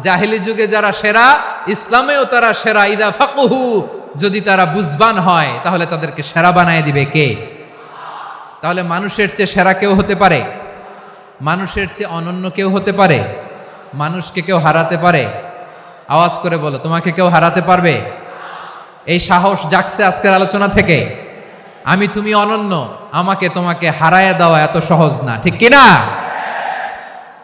জাহিলি যুগে যারা সেরা, ইসলামেও তারা সেরা। ইদা ফাকুহু যদি তারা বুঝবান হয়, তাহলে তাদেরকে সেরা বানায় দিবে কে? তাহলে মানুষের চেয়ে সেরা কেউ হতে পারে? মানুষের চেয়ে অনন্য কেউ হতে পারে? মানুষকে কেউ হারাতে পারে? আওয়াজ করে বলো, তোমাকে কেউ হারাতে পারবে? এই সাহস জাগছে আজকের আলোচনা থেকে। আমি তুমি অনন্য, আমাকে তোমাকে হারায় দেওয়া এত সহজ না, ঠিক কিনা?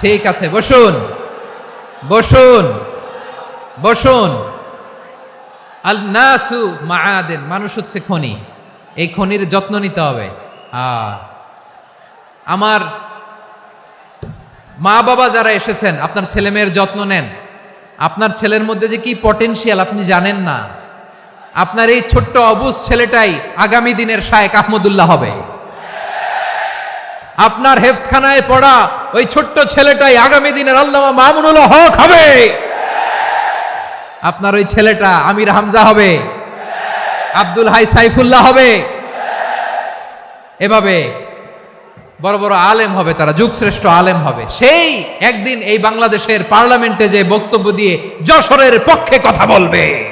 ঠিক আছে, বসুন। বসুন। বসুন। আল নাসু মাআদেন, মানুষ হচ্ছে খনি। এই খনির যত্ন নিতে হবে। আমার মা বাবা যারা এসেছেন, আপনার ছেলে মেয়ের যত্ন নেন। আপনার ছেলের মধ্যে যে কি পটেনশিয়াল আপনি জানেন না। আপনার এই ছোট্ট অবুজ ছেলেটাই আগামী দিনের শায়েক আহমদুল্লাহ হবে। আপনার হেফসখানায় পড়া ওই ছোট্ট ছেলেটাই আগামী দিনের আল্লামা মামুনুল হক হবে। আপনার ওই ছেলেটা আমির হামজা হবে। আব্দুল হাই সাইফুল্লাহ হবে। এভাবে বড় বড় আলেম হবে, তারা যুগশ্রেষ্ঠ আলেম হবে। সেই একদিন এই বাংলাদেশের পার্লামেন্টে যে বক্তব্য দিয়ে যশোরের পক্ষে কথা বলবে।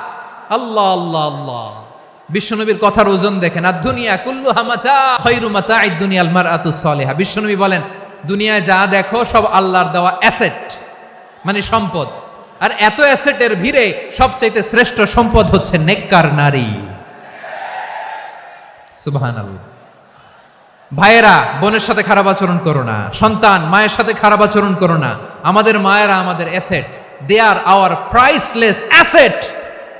আল্লাহ আল্লাহ আল্লাহ। বিশ্বনবীর কথার ওজন দেখেন। আর দুনিয়া, কুল্লু হামাচা খৈরু মাতা এই দুনিয়াল মার আতু সলেহা। বিশ্বনবী বলেন, দুনিয়ায় যা দেখো সব আল্লাহর দেওয়া অ্যাসেট মানে সম্পদ। আর এত অ্যাসেটের ভিড়ে সবচাইতে শ্রেষ্ঠ সম্পদ হচ্ছে নেককার নারী। সুবহানাল্লাহ। ভাইয়েরা, বোনের সাথে খারাপ আচরণ করো না। সন্তান, মায়ের সাথে খারাপ আচরণ করো না। আমাদের মায়েরা আমাদের asset. They are our priceless asset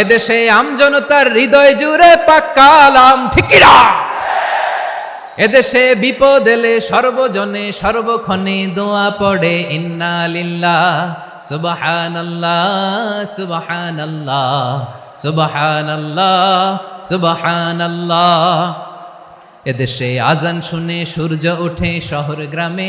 এদেশে আমজনতার হৃদয় জুড়ে পাক্কালাম ঠিকিরা এদেশে বিপদ এলে সর্বজনে সর্বক্ষণে দোয়া পড়ে, ইন্না লিল্লাহ, সুবহানাল্লাহ সুবহানাল্লাহ সুবহানাল্লাহ সুবহানাল্লাহ। এদেশে আজান শুনে সূর্য ওঠে শহর গ্রামে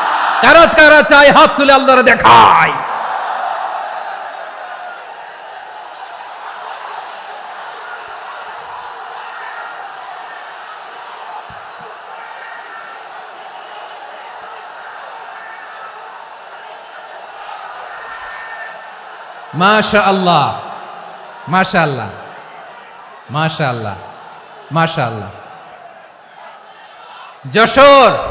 কারা কারা চাই, হাত তুলে আল্লাহরা দেখায় মাশা আল্লাহ মাশা আল্লাহ মাশা আল্লাহ মাশা আল্লাহ যশোর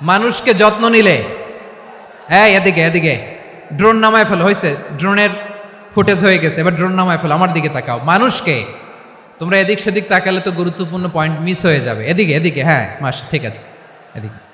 মানুষকে যত্ন নিলে। হ্যাঁ এদিকে এদিকে। ড্রোন নামায় ফেলো হয়েছে ড্রোনের ফুটেজ হয়ে গেছে, এবার ড্রোন নামায় ফেলো, আমার দিকে তাকাও। মানুষকে, তোমরা এদিক সেদিক তাকালে তো গুরুত্বপূর্ণ পয়েন্ট মিস হয়ে যাবে। এদিকে এদিকে হ্যাঁ মাস ঠিক আছে, এদিকে।